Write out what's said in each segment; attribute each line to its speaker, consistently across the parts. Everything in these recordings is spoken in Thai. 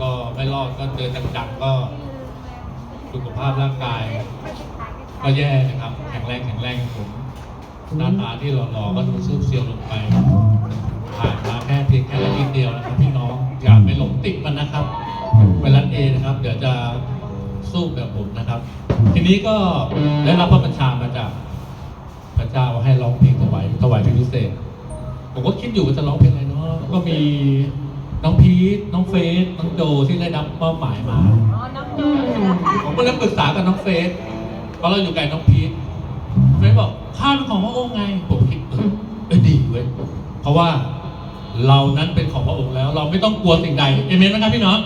Speaker 1: ก็ไม่รอดก็เดินจังๆก็สุขภาพร่างกาย ก็แย่นะครับ แข็งแรงแข็งแรงผมหน้าตาที่หล่อๆก็ดูซูบเซียวลงไปผ่านมาแค่เพียงแค่อาทิตย์เดียวนะครับพี่น้องอย่าไปหลงติดมันนะครับเวลาเอนะครับ เดี๋ยวจะสู้แบบผมนะครับ ทีนี้ก็ได้รับพระบัญชามาจากพระเจ้าให้ร้องเพลงถวายถวายเพลงพิเศษ ผมก็คิดอยู่ว่าจะร้องเพลงอะไร ก็มีน้องพีทน้องเฟสน้องโจที่ได้รับมอบหมายมา
Speaker 2: อ๋อ น้องโจเหรอคะ
Speaker 1: ผมก็เลยปรึกษากับน้องเฟสเพราะเราอยู่ไกลน้องพีทเฟสบอกข้าเป็นของพระองค์ไง ผมคิดเออเออดีเว้ยเพราะว่าเรานั้นเป็นของพระองค์แล้ว เราไม่ต้องกลัวสิ่งใดเอเมนไหมครับพี่น้อง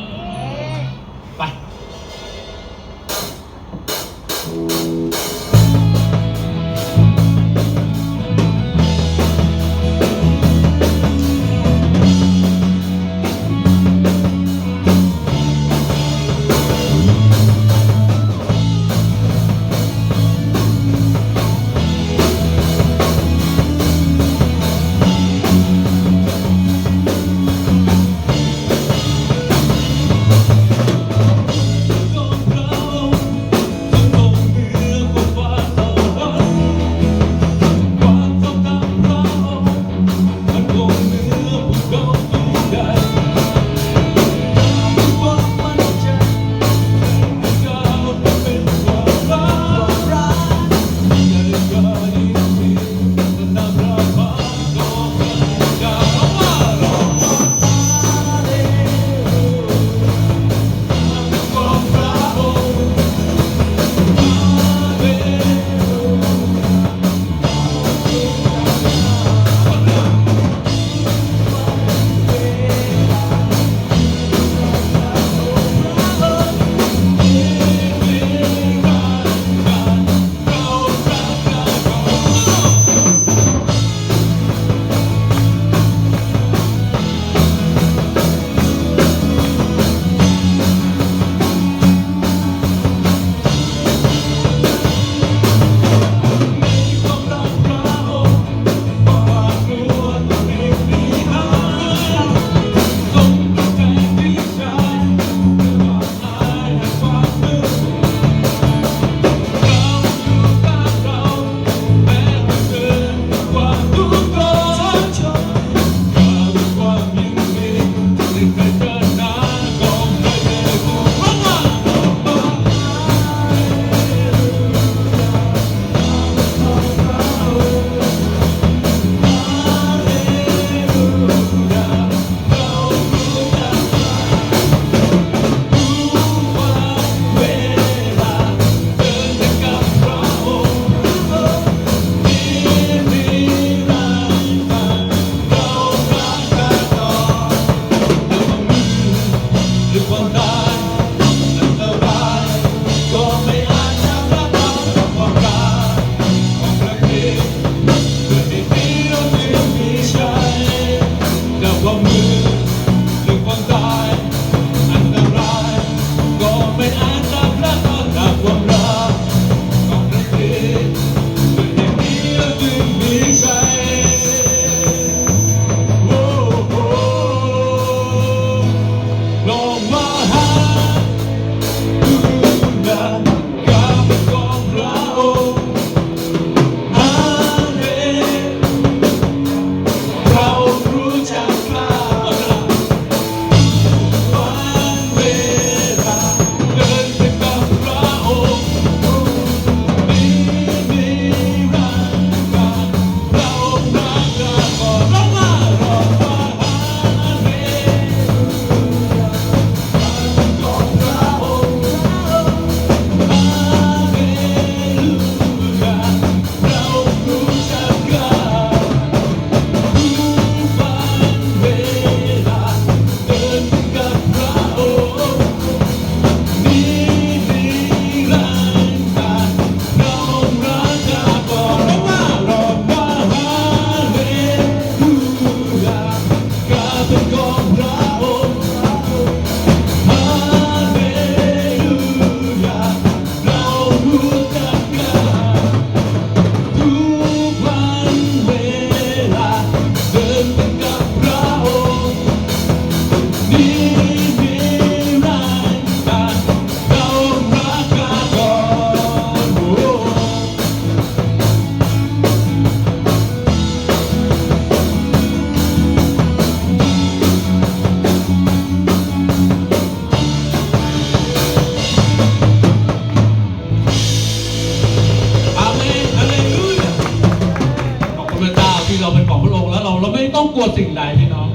Speaker 3: สิ่ง
Speaker 1: ใดพี่น้อง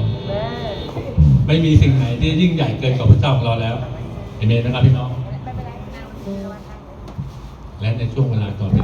Speaker 1: ไม่มีสิ่งไหนที่ยิ่งใหญ่เกินกว่าพระเจ้าของเราแล้วเอเมนนะครับพี่น้อง และในช่วงเวลาต่อไป